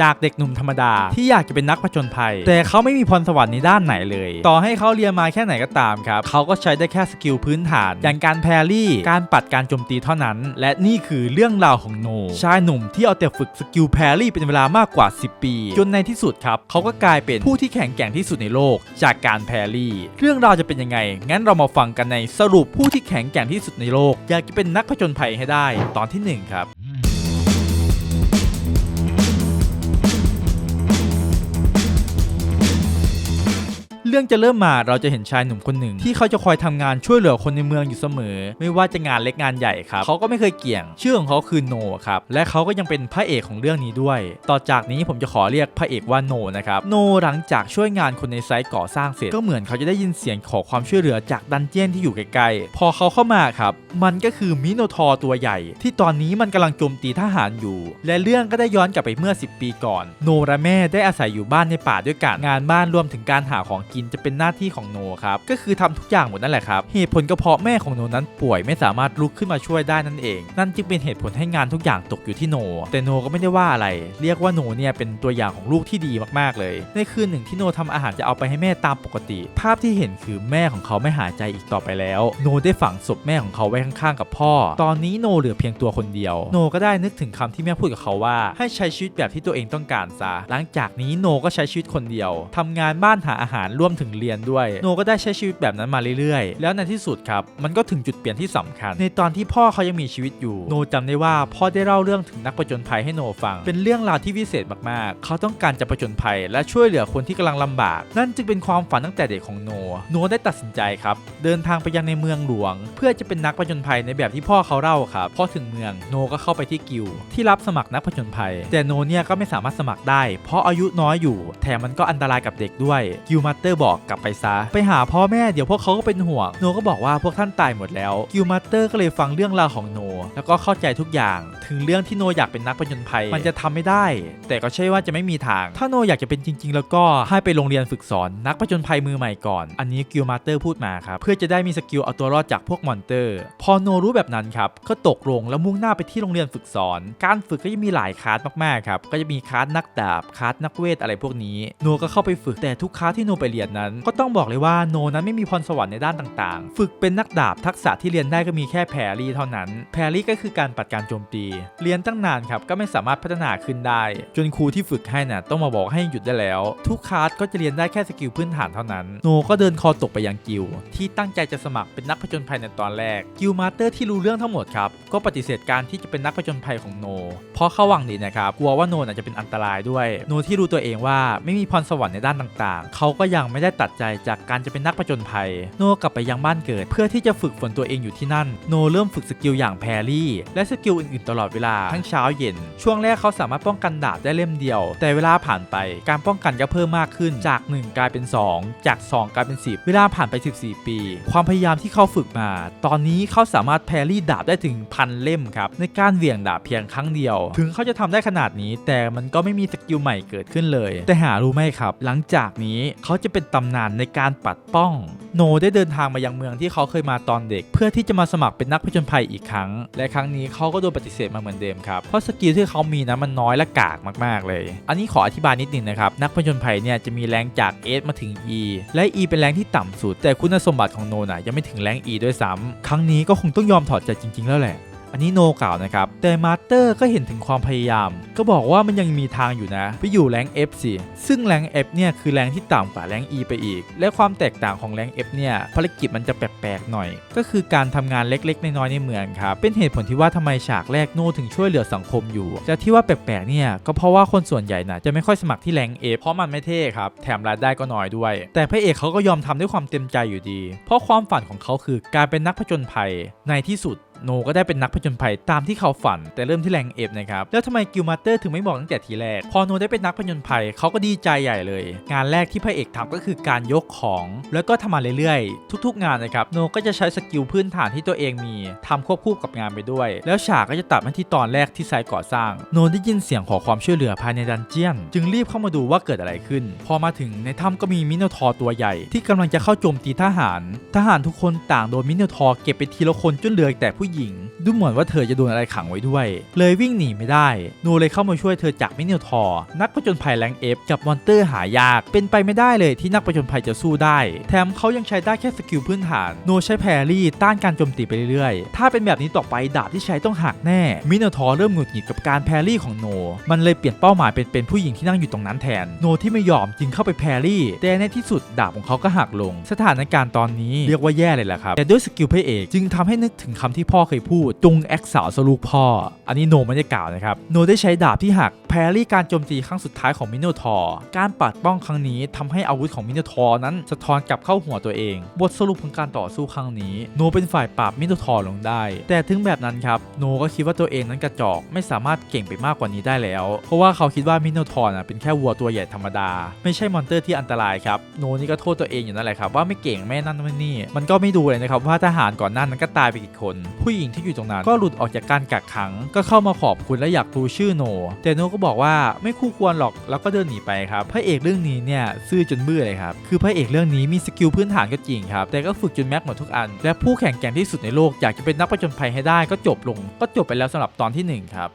จากเด็กหนุ่มธรรมดา ที่อยากจะเป็นนักผจญภัย แต่เขาไม่มีพรสวรรค์ในด้านไหนเลย ต่อให้เขาเรียนมาแค่ไหนก็ตามครับ เขาก็ใช้ได้แค่สกิลพื้นฐาน อย่างการแพรรี่ การปัดการโจมตีเท่านั้น และนี่คือเรื่องราวของโน ชายหนุ่มที่เอาแต่ฝึกสกิลแพรรี่เป็นเวลามากกว่า 10 ปี จนในที่สุดครับเขาก็กลายเป็นผู้ที่แข็งแกร่งที่สุดในโลก จากการแพรรี่ เรื่องราวจะเป็นยังไง งั้นเรามาฟังกันในสรุปผู้ที่แข็งแกร่งที่สุดในโลก อยากจะเป็นนักผจญภัยให้ได้ ตอนที่หนึ่งครับ เรื่องจะเริ่มมาเราจะเห็นชายหนุ่มคนหนึ่ง ที่เขาจะคอยทำงานช่วยเหลือคนในเมืองอยู่เสมอ ไม่ว่าจะงานเล็กงานใหญ่ครับเขาก็ไม่เคยเกี่ยง ชื่อของเขาคือโนครับและเขาก็ยังเป็นพระเอกของเรื่องนี้ด้วย ต่อจากนี้ผมจะขอเรียกพระเอกว่าโนนะครับโนหลังจากช่วยงานคนในไซต์ก่อสร้างเสร็จก็เหมือนเขาจะได้ยินเสียงขอความช่วยเหลือจากดันเจี้ยนที่อยู่ใกล้ๆพอเขาเข้ามาครับมันก็คือมิโนทอร์ตัวใหญ่ ที่ตอนนี้มันกำลังโจมตีทหารอยู่ และเรื่องก็ได้ย้อนกลับไปเมื่อ 10 ปีก่อน โนและแม่ได้อาศัยอยู่บ้านในป่าด้วยกันงานบ้านรวมถึงการหาของกินจะเป็นหน้าที่ของโนครับก็คือทำทุกอย่างหมดนั่นแหละครับเหตุผลก็เพราะแม่ของโนนั้นป่วยไม่สามารถลุกขึ้นมาช่วยได้นั่นเอง นั่นจึงเป็นเหตุผลให้งานทุกอย่างตกอยู่ที่โน แต่โนก็ไม่ได้ว่าอะไร เรียกว่าโนเนี่ยเป็นตัวอย่างของลูกที่ดีมากๆเลย ในคืนหนึ่งที่โนทำอาหารจะเอาไปให้แม่ตามปกติ ภาพที่เห็นคือแม่ของเขาไม่หายใจอีกต่อไปแล้ว โนได้ฝังศพแม่ของเขาไว้ข้างๆกับพ่อ ตอนนี้โนเหลือเพียงตัวคนเดียว โนก็ได้นึกถึงคำที่แม่พูดกับเขาว่า ให้ใช้ชีวิตแบบที่ตัวเองต้องการซะ หลังจากนี้โนก็ใช้ชีวิตคนเดียวทำงานบ้านหาอาหารร่วมถึงเรียนด้วย โนก็ได้ใช้ชีวิตแบบนั้นมาเรื่อยๆ แล้วในที่สุดครับ มันก็ถึงจุดเปลี่ยนที่สำคัญ ในตอนที่พ่อเขายังมีชีวิตอยู่ โนจำได้ว่าพ่อได้เล่าเรื่องถึงนักผจญภัยให้โนฟัง เป็นเรื่องราวที่พิเศษมากๆ เขาต้องการจะผจญภัย และช่วยเหลือคนที่กำลังลำบาก นั่นจึงเป็นความฝันตั้งแต่เด็กของโน โนได้ตัดสินใจครับ เดินทางไปยังในเมืองหลวง เพื่อจะเป็นนักผจญภัยในแบบที่พ่อเขาเล่าครับพอถึงเมืองโนก็เข้าไปที่กิลที่รับสมัครนักผจญภัย แต่โนเนี่ยก็ไม่สามารถสมัครได้ เพราะอายุน้อยอยู่ แถมมันก็อันตรายกับเด็กด้วยกิลมาสเตอร์บอกกลับไปซะ ไปหาพ่อแม่เดี๋ยวพวกเขาก็เป็นห่วงโนก็บอกว่าพวกท่านตายหมดแล้วกิลมาสเตอร์ก็เลยฟังเรื่องราวของโน แล้วก็เข้าใจทุกอย่าง ถึงเรื่องที่โนอยากเป็นนักผจญภัย มันจะทำไม่ได้ แต่ก็ใช่ว่าจะไม่มีทาง ถ้าโนอยากจะเป็นจริง ๆ แล้วก็ให้ไปโรงเรียนฝึกสอน นักผจญภัยมือใหม่ก่อน อันนี้กิลด์มาสเตอร์พูดมาครับ เพื่อจะได้มีสกิลเอาตัวรอดจากพวกมอนเตอร์ พอโนรู้แบบนั้นครับ ก็ตกลงแล้วมุ่งหน้าไปที่โรงเรียนฝึกสอน การฝึกก็จะมีหลายคลาสมากๆครับ ก็จะมีคลาสนักดาบ คลาสนักเวทอะไรพวกนี้ โนก็เข้าไปฝึก แต่ทุกคลาสที่โนไปเรียนนั้น ก็ต้องบอกเลยว่าโนนั้นไม่มีพรสวรรค์ในด้านต่างๆ ฝึกเป็นนักดาบ ทักษะที่เรียนได้ก็มีแค่แพรรี่เท่านั้น แพรรี่ก็คือการปัดการโจมตีเรียนตั้งนานครับก็ไม่สามารถพัฒนาขึ้นได้ จนครูที่ฝึกให้น่ะต้องมาบอกให้หยุดได้แล้ว ทุกคลาสก็จะเรียนได้แค่สกิลพื้นฐานเท่านั้น โนก็เดินคอตกไปยังกิลที่ตั้งใจจะสมัครเป็นนักผจญภัยในตอนแรก กิลมาสเตอร์ที่รู้เรื่องทั้งหมดครับก็ปฏิเสธการที่จะเป็นนักผจญภัยของโน เพราะเขาหวังดีนะครับกลัวว่าโนอาจจะเป็นอันตรายด้วย โนที่รู้ตัวเองว่าไม่มีพรสวรรค์ในด้านต่างๆ เขาก็ยังไม่ได้ตัดใจจากการจะเป็นนักผจญภัย โนกลับไปยังบ้านเกิด เพื่อที่จะฝึกฝนตัวเองอยู่ที่นั่น โนเริ่มฝึกสกิลอย่างแพรรี่ และสกิลอื่นๆตลอดเวลาทั้งเช้าเย็น ช่วงแรกเขาสามารถป้องกันดาบได้เล่มเดียว แต่เวลาผ่านไปการป้องกันก็เพิ่มมากขึ้นจาก 1 กลายเป็น 2 จาก 2 กลายเป็น 10 เวลาผ่านไป 14 ปี ความพยายามที่เขาฝึกมา ตอนนี้เขาสามารถแพรรี่ดาบได้ถึงพันเล่มครับในการเหวี่ยงดาบเพียงครั้งเดียว ถึงเขาจะทำได้ขนาดนี้ แต่มันก็ไม่มีสกิลใหม่เกิดขึ้นเลย แต่หารู้ไหมครับ หลังจากนี้เขาจะเป็นตำนานในการปัดป้องโนได้เดินทางมายังเมืองที่เขาเคยมาตอนเด็ก เพื่อที่จะมาสมัครเป็นนักผจญภัยอีกครั้ง และครั้งนี้เขาก็โดนปฏิเสธมาเหมือนเดิมครับ เพราะสกิลที่เขามีนะมันน้อยและกากมากๆเลย อันนี้ขออธิบายนิดนึงนะครับ นักผจญภัยเนี่ยจะมีแรงจาก S มาถึง E และ E เป็นแรงที่ต่ำสุด แต่คุณสมบัติของโนน่ะยังไม่ถึงแรง E ด้วยซ้ำครั้งนี้ก็คงต้องยอมถอดใจจริง ๆ แล้วแหละ อันนี้โนกล่าวนะครับ แต่มาสเตอร์ก็เห็นถึงความพยายาม ก็บอกว่ามันยังมีทางอยู่นะ ไปอยู่แรง F สิ ซึ่งแรง F เนี่ยคือแรงที่ต่ำกว่าแรง E ไปอีก และความแตกต่างของแรง F เนี่ยภารกิจมันจะแปลกๆหน่อย ก็คือการทำงานเล็กๆ น้อยๆในเมืองครับ เป็นเหตุผลที่ว่าทำไมฉากแรกโนถึงช่วยเหลือสังคมอยู่แต่ที่ว่าแปลกๆเนี่ยก็เพราะว่าคนส่วนใหญ่น่ะจะไม่ค่อยสมัครที่แรง F เพราะมันไม่เท่ครับ แถมรายได้ก็น้อยด้วย แต่พระเอกเขาก็ยอมทำด้วยความเต็มใจอยู่ดี เพราะความฝันของเขาคือการเป็นนักผจญภัยในที่สุด โนก็ได้เป็นนักผจญภัยตามที่เขาฝัน แต่เริ่มที่แรงเอฟนะครับ แล้วทำไมกิลมาเตอร์ถึงไม่บอกตั้งแต่ทีแรก พอโนได้เป็นนักผจญภัยเขาก็ดีใจใหญ่เลย งานแรกที่พระเอกทำก็คือการยกของ แล้วก็ทำมาเรื่อยๆ ทุกๆ งานนะครับ โนก็จะใช้สกิลพื้นฐานที่ตัวเองมีทำควบคู่กับงานไปด้วย แล้วฉากก็จะตัดมาที่ตอนแรกที่ไซต์ก่อสร้าง โนได้ยินเสียงขอความช่วยเหลือภายในดันเจียน จึงรีบเข้ามาดูว่าเกิดอะไรขึ้น พอมาถึงในถ้ำก็มีมิโนทอร์ตัวใหญ่ ที่กำลังจะเข้าโจมตีทหาร ทหารทุกคนต่างโดนมิโนทอร์เก็บไปทีละคนจนเหลือแต่ผู้หญิง ดูเหมือนว่าเธอจะโดนอะไรขังไว้ด้วย เลยวิ่งหนีไม่ได้โนเลยเข้ามาช่วยเธอจากมินิทอร์นักผจญภัยแรงเอฟกับมอนเตอร์หายาก เป็นไปไม่ได้เลยที่นักผจญภัยจะสู้ได้ แถมเขายังใช้ได้แค่สกิลพื้นฐานโนใช้แพรรี่ต้านการโจมตีไปเรื่อยๆ ถ้าเป็นแบบนี้ต่อไปดาบที่ใช้ต้องหักแน่ มินิทอร์เริ่มหงุดหงิดกับการแพรรี่ของโน มันเลยเปลี่ยนเป้าหมายเป็นเป็นผู้หญิงที่นั่งอยู่ตรงนั้นแทน โนที่ไม่ยอมจึงเข้าไปแพรรี่แต่ในที่สุดดาบของเขาก็หักลง สถานการณ์ตอนนี้เรียกว่าแย่เลยแหละครับแต่ด้วยสกิลพระเอกจึงทำให้นึกถึงคำที่พ่อเคยพูดจงแอคสาวสลูกพ่อ อันนี้โนไม่ได้กล่าวนะครับ โนได้ใช้ดาบที่หักแพรรี่การโจมตีครั้งสุดท้ายของมิโนทอร์การปัดป้องครั้งนี้ทำให้อาวุธของมิโนทอร์นั้นสะท้อนกลับเข้าหัวตัวเอง บทสรุปของการต่อสู้ครั้งนี้ โนเป็นฝ่ายปราบมิโนทอร์ลงได้ แต่ถึงแบบนั้นครับโนก็คิดว่าตัวเองนั้นกระจอกไม่สามารถเก่งไปมากกว่านี้ได้แล้ว เพราะว่าเขาคิดว่ามิโนทอร์นะเป็นแค่วัวตัวใหญ่ธรรมดา ไม่ใช่มอนเตอร์ที่อันตรายครับโนนี่ก็โทษตัวเองอยู่นั่นแหละครับว่าไม่เก่งไม่นั่นไม่นี่ มันก็ไม่ดูเลยนะครับว่าทหารก่อนหน้านั้นก็ตายไปกี่คนผูู้หญิงที่อยู่ตรงนั้น ก็หลุดออกจากการกักขัง ก็เข้ามาขอบคุณและอยากรู้ชื่อโน แต่โนก็บอกว่าไม่คู่ควรหรอกแล้วก็เดินหนีไปครับพระเอกเรื่องนี้เนี่ยซื่อจนเบื่อเลยครับคือพระเอกเรื่องนี้มีสกิลพื้นฐานก็จริงครับแต่ก็ฝึกจนแม็กหมดทุกอัน และผู้แข่งแกร่งที่สุดในโลกอยากจะเป็นนักประจญภัยให้ได้ก็จบลง ก็จบไปแล้วสำหรับตอนที่หนึ่งครับ